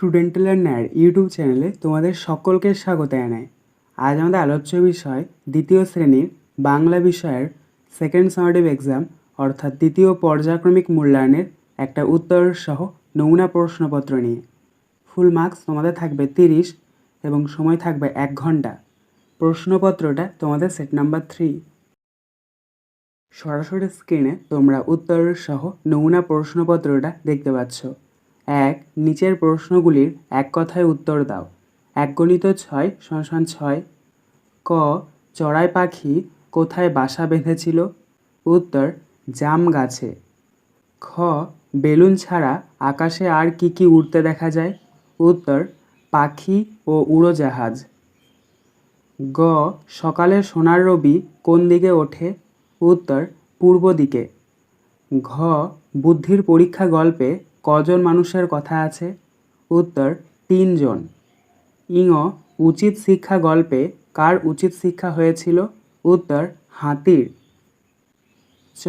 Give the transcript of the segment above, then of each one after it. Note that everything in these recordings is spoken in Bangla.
স্টুডেন্ট লার্নার ইউটিউব চ্যানেলে তোমাদের সকলকে স্বাগত জানাই। আজ আমাদের আলোচ্য বিষয় দ্বিতীয় শ্রেণির বাংলা বিষয়ের সেকেন্ড সামারেটিভ এক্সাম অর্থাৎ দ্বিতীয় পর্যায়ক্রমিক মূল্যায়নের একটা উত্তর সহ নমুনা প্রশ্নপত্র নিয়ে। ফুল মার্কস তোমাদের থাকবে তিরিশ এবং সময় থাকবে এক ঘণ্টা। প্রশ্নপত্রটা তোমাদের সেট নাম্বার থ্রি সরাসরি স্ক্রিনে তোমরা উত্তর সহ নমুনা প্রশ্নপত্রটা দেখতে পাচ্ছ। এক, নিচের প্রশ্নগুলির এক কথায় উত্তর দাও। এক গণিত ছয় শশান ছয়। ক, চড়াই পাখি কোথায় বাসা বেঁধেছিল? উত্তর, জাম গাছে। খ, বেলুন ছাড়া আকাশে আর কি কি উড়তে দেখা যায়? উত্তর, পাখি ও উড়োজাহাজ। গ, সকালে সোনার রবি কোন দিকে ওঠে? উত্তর, পূর্ব দিকে। ঘ, বুদ্ধির পরীক্ষা গল্পে কজন মানুষের কথা আছে? উত্তর, তিনজন। ইঙ, উচিত শিক্ষা গল্পে কার উচিত শিক্ষা হয়েছিল? উত্তর, হাতির। চ,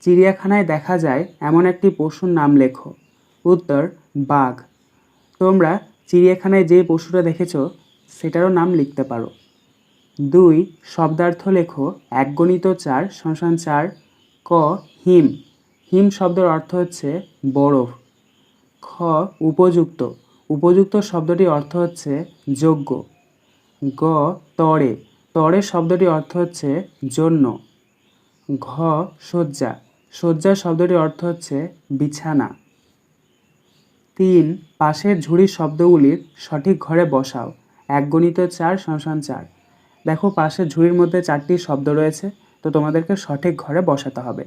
চিড়িয়াখানায় দেখা যায় এমন একটি পশুর নাম লেখো। উত্তর, বাঘ। তোমরা চিড়িয়াখানায় যে পশুটা দেখেছ, সেটারও নাম লিখতে পারো। দুই, শব্দার্থ লেখো এক গণিত চার, শশান চার, ক, হিম। হিম শব্দের অর্থ হচ্ছে বরফ। খ উপযুক্ত। উপযুক্ত শব্দটির অর্থ হচ্ছে যোগ্য। গ তরে। তরে শব্দটির অর্থ হচ্ছে জন্য। ঘ শয্যা। শয্যা শব্দটির অর্থ হচ্ছে বিছানা। তিন পাশের ঝুড়ির শব্দগুলির সঠিক ঘরে বসাও। এক গণিত চার শশান চার। দেখো পাশের ঝুড়ির মধ্যে চারটি শব্দ রয়েছে, তো তোমাদেরকে সঠিক ঘরে বসাতে হবে।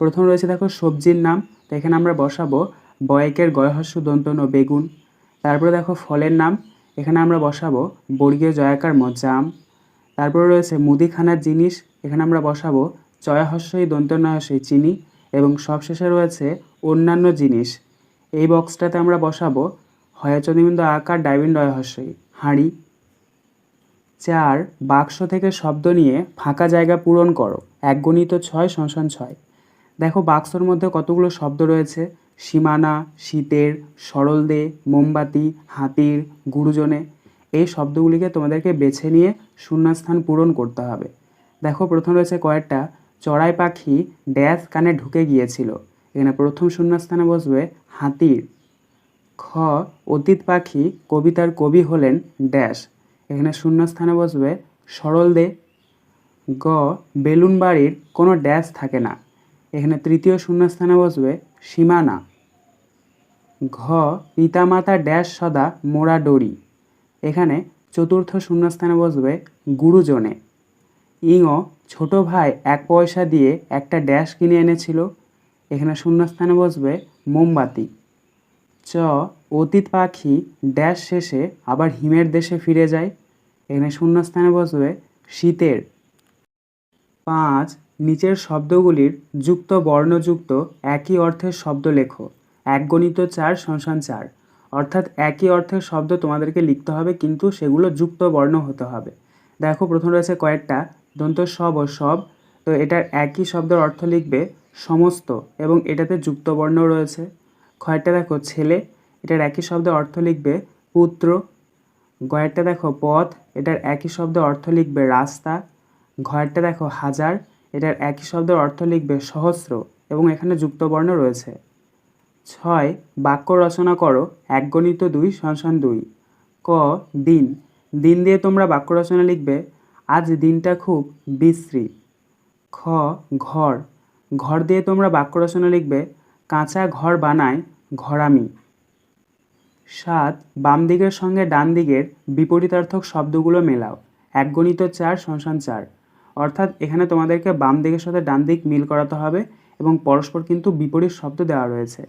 প্রথম রয়েছে দেখো সবজির নাম, তো এখানে আমরা বসাবো বয়কের গয়হস্য দন্তন ও বেগুন। তারপরে দেখো ফলের নাম। এখানে আমরা বসাবো বর্গীয় জয়াকার ম জাম তারপরে রয়েছে মুদিখানার জিনিস। এখানে আমরা বসাবো চয়াহস্যই দন্তনয়স্যই চিনি। এবং সবশেষে রয়েছে অন্যান্য জিনিস। এই বক্সটাতে আমরা বসাবো হয়চনিবিন্দু আকার ডাইবিন্দ হস্যই হাঁড়ি। চার, বাক্স থেকে শব্দ নিয়ে ফাঁকা জায়গা পূরণ করো। এক গণিত ছয় শশান ছয়। দেখো বাক্সর মধ্যে কতগুলো শব্দ রয়েছে। সীমানা, শীতের সরল দে মোমবাতি, হাতির, গুরুজনে, এই শব্দগুলিকে তোমাদেরকে বেছে নিয়ে শূন্যস্থান পূরণ করতে হবে। দেখো, প্রথম রয়েছে কয়েকটা। চড়াই পাখি ড্যাশ কানে ঢুকে গিয়েছিল। এখানে প্রথম শূন্যস্থানে বসবে হাতির। খ, অতীত পাখি কবিতার কবি হলেন ড্যাশ। এখানে শূন্যস্থানে বসবে সরল দে গ, বেলুন বাড়ির কোনো ড্যাশ থাকে না। এখানে তৃতীয় শূন্যস্থানে বসবে সীমানা। ঘ, পিতামাতা ড্যাশ সদা মোড়া ডরি এখানে চতুর্থ শূন্যস্থানে বসবে গুরুজনে। ইঙ, ছোট ভাই এক পয়সা দিয়ে একটা ড্যাশ কিনে এনেছিল। এখানে শূন্যস্থানে বসবে মোমবাতি। চ, অতীত পাখি ড্যাশ শেষে আবার হিমের দেশে ফিরে যায়। এখানে শূন্যস্থানে বসবে শীতের। পাঁচ নিচের শব্দগুলির যুক্ত বর্ণযুক্ত একই অর্থের শব্দ লেখো। এক গণিত চার শশান চার। অর্থাৎ একই অর্থের শব্দ তোমাদেরকে লিখতে হবে, কিন্তু সেগুলো যুক্ত বর্ণ হতে হবে। দেখো, প্রথম রয়েছে কয়েকটা, দন্ত সব ও সব। তো এটার একই শব্দের অর্থ লিখবে সমস্ত, এবং এটাতে যুক্ত বর্ণ রয়েছে। খয়েরটা দেখো, ছেলে, এটার একই শব্দের অর্থ লিখবে পুত্র। গয়েরটা দেখো, পথ, এটার একই শব্দের অর্থ লিখবে রাস্তা। ঘয়েরটা দেখো, হাজার। এটার একই শব্দের অর্থ লিখবে সহস্র এবং এখানে যুক্ত বর্ণ রয়েছে। ছয়, বাক্য রচনা করো এক গণিত দুই শশান দুই। ক, দিন। দিন দিয়ে তোমরা বাক্য রচনা লিখবে, আজ দিনটা খুব বিশ্রী। খ, ঘর। ঘর দিয়ে তোমরা বাক্য রচনা লিখবে, কাঁচা ঘর বানায় ঘরামি। সাত, বাম দিকের সঙ্গে ডান দিকের বিপরীতার্থক শব্দগুলো মেলাও। এক গণিত চার শশান চার। অর্থাৎ এখানে তোমাদেরকে বাম দিকের সাথে ডান দিক মিল করাতে হবে এবং পরস্পর কিন্তু বিপরীত শব্দ দেওয়া রয়েছে।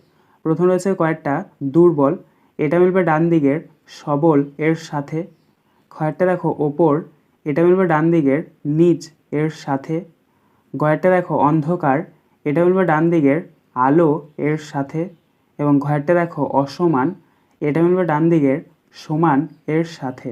প্রথম রয়েছে কয়েকটা দুর্বল। এটা মিলবে ডান দিকের সবল এর সাথে। কয়েকটা দেখো ওপর। এটা মিলবে ডান দিকের নিচ এর সাথে। গয়েরটা দেখো অন্ধকার। এটা মিলবে ডান দিকের আলো এর সাথে। এবং ঘয়েরটা দেখো অসমান। এটা মিলবে ডান দিকের সমান এর সাথে।